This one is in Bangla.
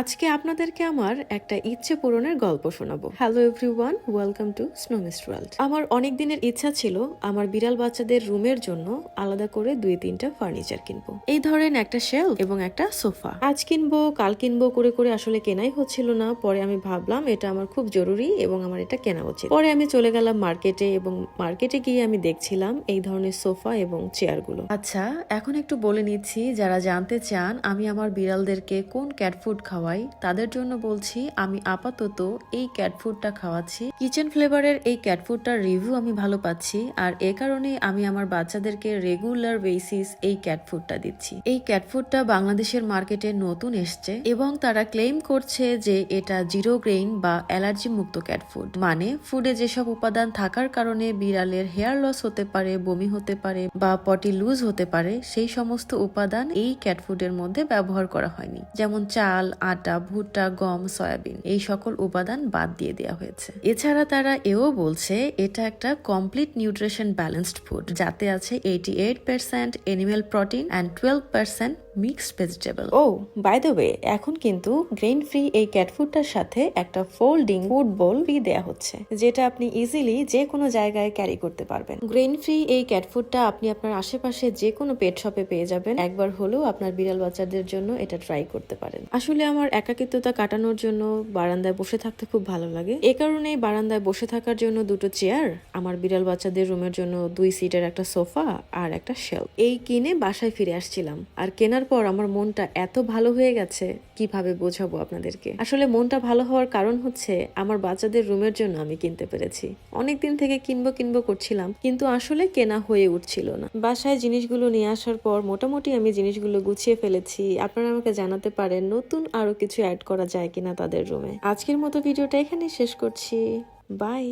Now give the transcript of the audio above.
আজকে আপনাদেরকে আমার একটা ইচ্ছে পূরণের গল্প শোনাবো। Hello everyone welcome to Snowmist world আমার অনেক দিনের ইচ্ছা ছিল আমার বিড়াল বাচ্চাদের রুমের জন্য আলাদা করে দুই তিনটা ফার্নিচার কিনবো। এই ধরেন একটা শেলফ এবং একটা সোফা আজ কিনবো, কাল কিনবো, করে করে আসলে কেনাই হচ্ছিল না। পরে আমি ভাবলাম এটা আমার খুব জরুরি এবং আমার এটা কেনা উচিত। পরে আমি চলে গেলাম মার্কেটে এবং মার্কেটে গিয়ে আমি দেখছিলাম এই ধরনের সোফা এবং চেয়ারগুলো আচ্ছা এখন একটু বলে নিচ্ছি, যারা জানতে চান আমি আমার বিড়ালদেরকে কোন ক্যাট ফুড খাওয়াই তাদের জন্য বলছি, আমি আপাতত এই ক্যাট ফুডটা খাওয়াচ্ছি। কিচেন ফ্লেভারের এই ক্যাট ফুডটার রিভিউ আমি ভালো পাচ্ছি, আর এ কারণে আমি আমার বাচ্চাদেরকে রেগুলার বেসিস এই ক্যাট ফুডটা দিচ্ছি। এই ক্যাট ফুডটা বাংলাদেশের মার্কেটে নতুন এসছে, এবং তারা ক্লেম করছে যে এটা জিরো গ্রেইন বা অ্যালার্জি মুক্ত ক্যাট ফুড মানে ফুডে যেসব উপাদান থাকার কারণে বিড়ালের হেয়ার লস হতে পারে, বমি হতে পারে, বা পটি লুজ হতে পারে, সেই সমস্ত উপাদান এই ক্যাট ফুডের মধ্যে ব্যবহার করা হয়নি। যেমন চাল, আটা ভুট্টা, গম, সয়াবিন এই সকল উপাদান বাদ দিয়ে দেওয়া হয়েছে। এছাড়া তারা এও বলছে, এটা একটা কমপ্লিট নিউট্রিশন ব্যালেন্সড ফুড যাতে আছে eighty eight percent animal protein and twelve percent mixed vegetable O by the way এখন কিন্তু গ্রেইন ফ্রি এই ক্যাট ফুডটার সাথে একটা ফোল্ডিং ফুড বোল ফ্রি দেয়া হচ্ছে, যেটা আপনি ইজিলি যে কোনো জায়গায় ক্যারি করতে পারবেন। গ্রেইন ফ্রি এই ক্যাট ফুডটা আপনি আপনার আশেপাশে যে কোনো পেট শপে পেয়ে যাবেন। একবার হলেও আপনার বিড়াল বাচ্চাদের জন্য এটা ট্রাই করতে পারেন। আসলে আমার একাকিত্বতা কাটানোর জন্য বারান্দায় বসে থাকতে খুব ভালো লাগে। এ কারণেই বারান্দায় বসে থাকার জন্য দুটো চেয়ার আমার বিড়াল বাচ্চাদের রুমের জন্য দুই সিটের একটা সোফা আর একটা শেলফ এই কিনে বাসায় ফিরে আসছিলাম। আর কেনার পর আমার মনটা এত ভালো হয়ে গেছে, কীভাবে বোঝাবো আপনাদেরকে? আসলে মনটা ভালো হওয়ার কারণ হচ্ছে, আমার বাচ্চাদের রুমের জন্য আমি কিনতে পেরেছি। অনেকদিন থেকে কিনবো কিনবো করছিলাম, কিন্তু আসলে কেনা হয়ে উঠছিল না। বাসায় জিনিসগুলো নিয়ে আসার পর মোটামুটি আমি জিনিসগুলো গুছিয়ে ফেলেছি। আপনারা আমাকে জানাতে পারেন, নতুন আরও কিছু অ্যাড করা যায় কিনা তাদের রুমে। আজকের মতো ভিডিওটা এখানে শেষ করছি। বাই